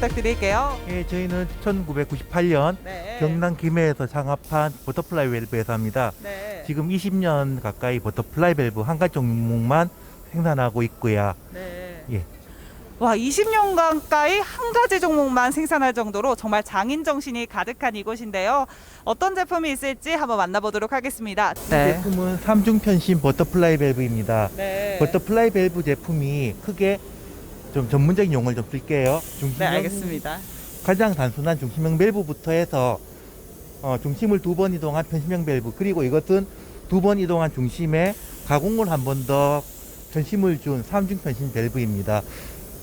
부탁드릴게요. 예, 저희는 1998년 네. 경남 김해에서 창업한 버터플라이 밸브 회사입니다. 네. 지금 20년 가까이 버터플라이 밸브 한 가지 종목만 생산하고 있고요. 네. 예. 와, 20년 가까이 한 가지 종목만 생산할 정도로 정말 장인 정신이 가득한 이곳인데요. 어떤 제품이 있을지 한번 만나보도록 하겠습니다. 이 제품은 삼중 편심 버터플라이 밸브입니다. 네. 버터플라이 밸브 제품이 크게 좀 전문적인 용어를 좀 쓸게요. 네, 중심형 알겠습니다. 가장 단순한 중심형 밸브부터 해서 어, 중심을 두 번 이동한 편심형 밸브 그리고 이것은 두 번 이동한 중심에 가공을 한 번더 편심을 준 삼중 편심 밸브입니다.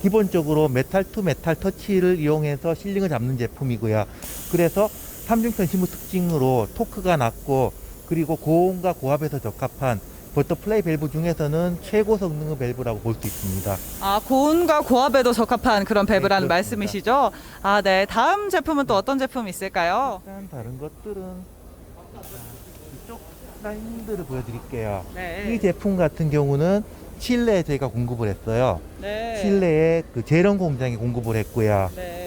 기본적으로 메탈 투 메탈 터치를 이용해서 실링을 잡는 제품이고요. 그래서 삼중 편심의 특징으로 토크가 낮고 그리고 고온과 고압에서 적합한 버터플라이 밸브 중에서는 최고 성능의 밸브라고 볼 수 있습니다. 아, 고온과 고압에도 적합한 그런 밸브라는 네, 그렇습니다. 말씀이시죠? 아, 네. 다음 제품은 또 어떤 제품이 있을까요? 일단 다른 것들은 이쪽 라인들을 보여드릴게요. 네. 이 제품 같은 경우는 칠레에 저희가 공급을 했어요. 네. 칠레에 그 재련 공장에 공급을 했고요. 네.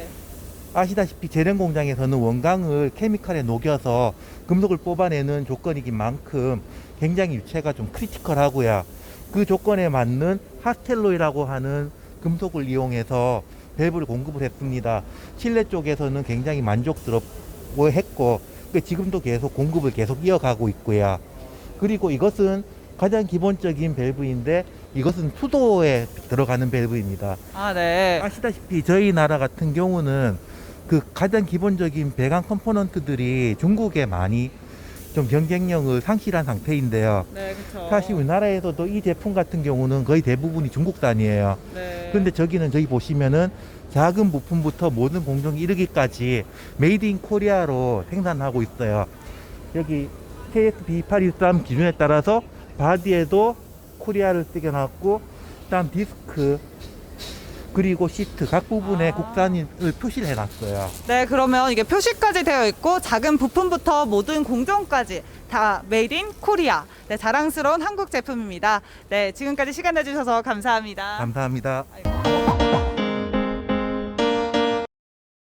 아시다시피 재련 공장에서는 원강을 케미칼에 녹여서 금속을 뽑아내는 조건이긴 만큼 굉장히 유체가 좀 크리티컬하고요. 그 조건에 맞는 하스텔로이라고 하는 금속을 이용해서 밸브를 공급을 했습니다. 칠레 쪽에서는 굉장히 만족스럽고 했고 그 지금도 계속 공급을 계속 이어가고 있고요. 그리고 이것은 가장 기본적인 밸브인데 이것은 수도에 들어가는 밸브입니다. 아, 네. 아시다시피 저희 나라 같은 경우는 그 가장 기본적인 배관 컴포넌트들이 중국에 많이 좀 경쟁력을 상실한 상태인데요. 네, 그렇죠. 사실 우리나라에서도 이 제품 같은 경우는 거의 대부분이 중국산이에요. 네. 근데 저기는 저기 보시면은 작은 부품부터 모든 공정이 이르기까지 메이드 인 코리아로 생산하고 있어요. 여기 KSB 813 기준에 따라서 바디에도 코리아를 쓰게 놨고 그다음 디스크 그리고 시트 각 부분에 아. 국산을 표시를 해놨어요. 네, 그러면 이게 표시까지 되어 있고 작은 부품부터 모든 공정까지 다 메이드 인 코리아. 네, 자랑스러운 한국 제품입니다. 네, 지금까지 시간 내주셔서 감사합니다. 감사합니다. 아이고.